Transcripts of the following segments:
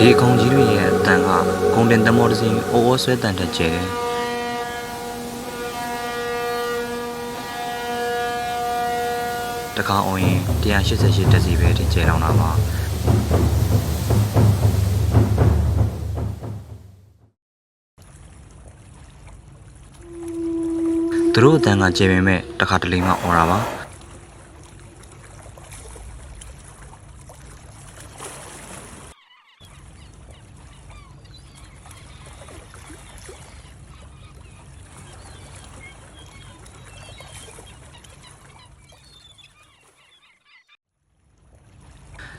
ဒီအကောင်ကြီးတွေရဲ့အတန်ကဂုံတင်တမောတစ်စင်းအိုးအိုးဆွဲတန်တက်ကျဲတယ်တကောင်အောင်ရင်188တက်စီပဲတင်ကျဲလောင်းတာပါသူတို့အတန်ကကျဲပေမဲ့တခါတလေမှអော်တာပါ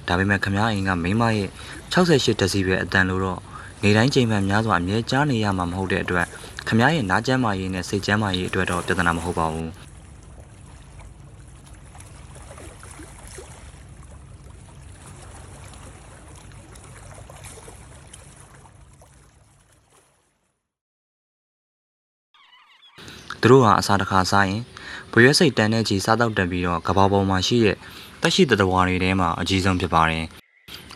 ဒါပေမဲ့ခမားအိမ်ကမိန်းမရဲ့68တက်စီပဲအတန်လို့တော့နေတိုင်းချိန်မှန်များစွာအမြဲကြားနေရမှာမဟုတ်တဲ့အတွက်ခမားရဲ့နားကျမ်းမာရေးနဲ့စိတ်ကျမ်းမာရေးအတွက်တော့ပြဿနာမဟုတ်ပါဘူး သူတို့ဟာအစာတစ်ခါစားရင်ဘွေရွက်စိတ်တန်တဲ့ကြီးစားတော့တက်ပြီးတော့ကဘာပေါ်မှာရှိတဲ့တက်ရှိတဲ့တဝါတွေထဲမှာအကြီးဆုံးဖြစ်ပါတယ်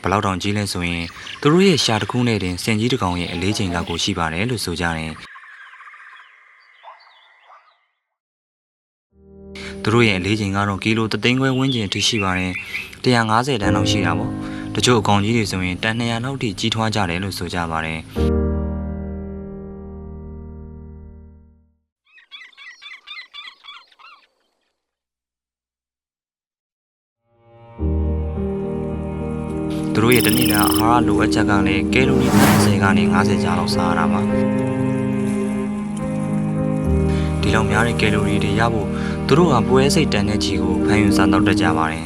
ဘလောက်တောင်ကြီးလဲဆိုရင်သူတို့ရဲ့ရှာတစ်ခုနဲ့တင်စင်ကြီးတစ်ကောင်ရဲ့အလေးချိန်လောက်ကိုရှိပါတယ်လို့ဆိုကြတယ်သူတို့ရဲ့အလေးချိန်ကတော့ကီလို3သိန်းခွဲဝန်းကျင်ထိရှိပါတယ်150တန်းလောက်ရှိတာပေါ့တချို့အကောင်ကြီးတွေဆိုရင်တန်200လောက်ထိကြီးထွားကြတယ်လို့ဆိုကြပါတယ် သူတို့ရဲ့တနေ့တာအာဟာရလိုအပ်ချက်ကလည်းကယ်လိုရီ30ကနေ50ကျားလောက်စားရတာပါဒီလောက်များတဲ့ကယ်လိုရီတွေရဖို့သူတို့ကပွဲစိတ်တန်တဲ့ကြီးကိုဖန်ယူစားတော့တတ်ကြပါတယ်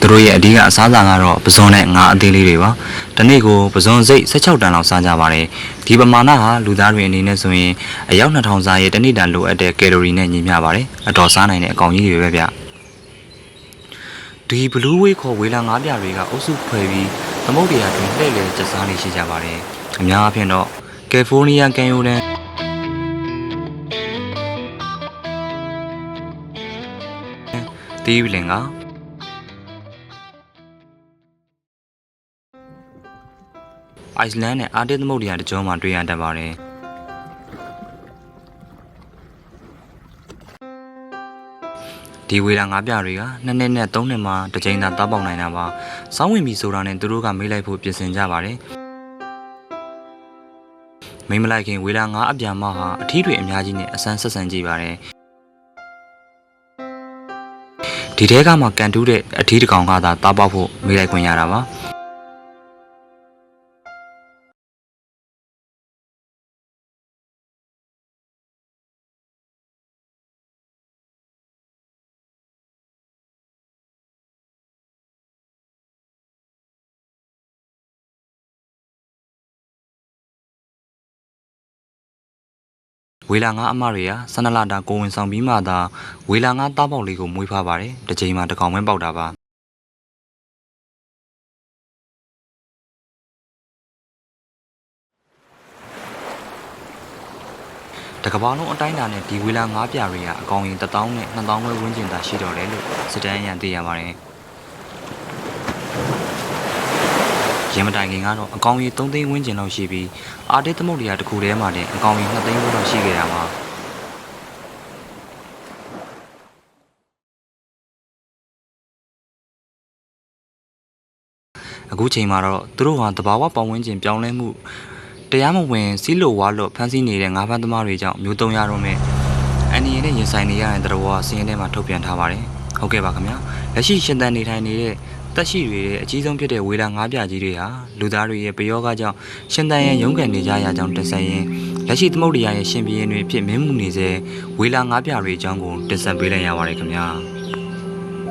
သူတို့ရဲ့အဓိကအစားအစာကတော့ပဇွန်နဲ့ငါးအသေးလေးတွေပါတနေ့ကိုပဇွန်စိတ်16တန်လောက်စားကြပါတယ်ဒီပမာဏဟာလူသားတွေအနေနဲ့ဆိုရင်အယောက်2000စားရဲ့တနေ့တန်လိုအပ်တဲ့ကယ်လိုရီနဲ့ညီမျှပါတယ်အတော်စားနိုင်တဲ့အကောင်ကြီးတွေပဲဗျဒီဘလူးဝေးခေါ်ဝေလာငါးပြတွေကအုပ်စုခွဲပြီး သမုတ်တရားတွင်လှည့်လည်ကျစားနေရှိကြပါတယ်အများအားဖြင့်တော့ကယ်လီဖိုးနီးယားကန်ယိုနန်တီးဗလင်ကအိုက်စလန်နဲ့အာတစ်သမုတ်တရားတကြောမှာတွေ့ရတတ်ပါတယ် ဒီဝေလာငါးပြတွေကနှစ်နှစ်နဲ့သုံးနှစ်မှာတစ်ကြိမ်သာတောက်ပေါက်နိုင်တာပါစောင်းဝင်ပြီဆိုတာနဲ့သူတို့ကမေးလိုက်ဖို့ပြင်ဆင်ကြပါတယ်မိမလိုက်ခင်ဝေလာငါးအပြန်မဟာအထီးတွေအများကြီးနဲ့အဆန်းဆက်ဆန်ကြည့်ပါတယ်ဒီတဲကမှကန်တူးတဲ့အထီးတစ်ကောင်ကသာတောက်ပေါက်ဖို့မေးလိုက်ခွင့်ရတာပါ ဝေလာငါးအမတွေကဆန္ဒလာတာကိုဝင်ဆောင်ပြီးမှသာဝေလာငါးတောက်ပေါက်လေးကိုမွေးဖားပါတယ်တစ်ချိန်မှာတစ်ကောင်ပဲပေါက်တာပါတကဘာလုံးအတိုင်းအတာနဲ့ဒီဝေလာငါးပြတွေကအကောင်ရင်1000နဲ့2000ခွဲဝန်းကျင်သာရှိတော့တယ်လို့စစ်တမ်းအရန်သိရပါတယ် ရင်းမတိုင်ခင်ကတော့အကောင်ကြီး3သိန်းဝန်းကျင်လောက်ရှိပြီးအာတစ်သမုတ်တရားတစ်ခုထဲမှာတင်အကောင်ကြီး2သိန်းခွဲလောက်ရှိခဲ့တာပါအခုချိန်မှာတော့သူတို့ဟာတဘာဝပတ်ဝန်းကျင်ပြောင်းလဲမှုတရားမဝင်စီးလိုဝါလို့ဖမ်းဆီးနေတဲ့ငါးဖမ်းသမားတွေကြောင့်မျိုးတုံရတော့မယ်အန်နီရဲ့ရင်ဆိုင်နေရတဲ့တတော်ကစီးရင်ထဲမှာထုတ်ပြန်ထားပါတယ်ဟုတ်ကဲ့ပါခင်ဗျာလက်ရှိရှင်သန်နေထိုင်နေတဲ့ တက်ရှိတွေရဲ့အကြီးဆုံးဖြစ်တဲ့ဝေလာငါးပြကြီးတွေဟာလူသားတွေရဲ့ပယောဂကြောင့်ရှင်သန်ရဲ့ရုန်းကန်နေကြရကြောင်းတက်ဆက်ရင်လက်ရှိသမုဒ္ဒရာရဲ့ရှင်ပြင်းတွေဖြစ်မင်းမှုနေစေဝေလာငါးပြတွေအကြောင်းကိုတက်ဆက်ပေးလိုက်ရပါတယ်ခင်ဗျာ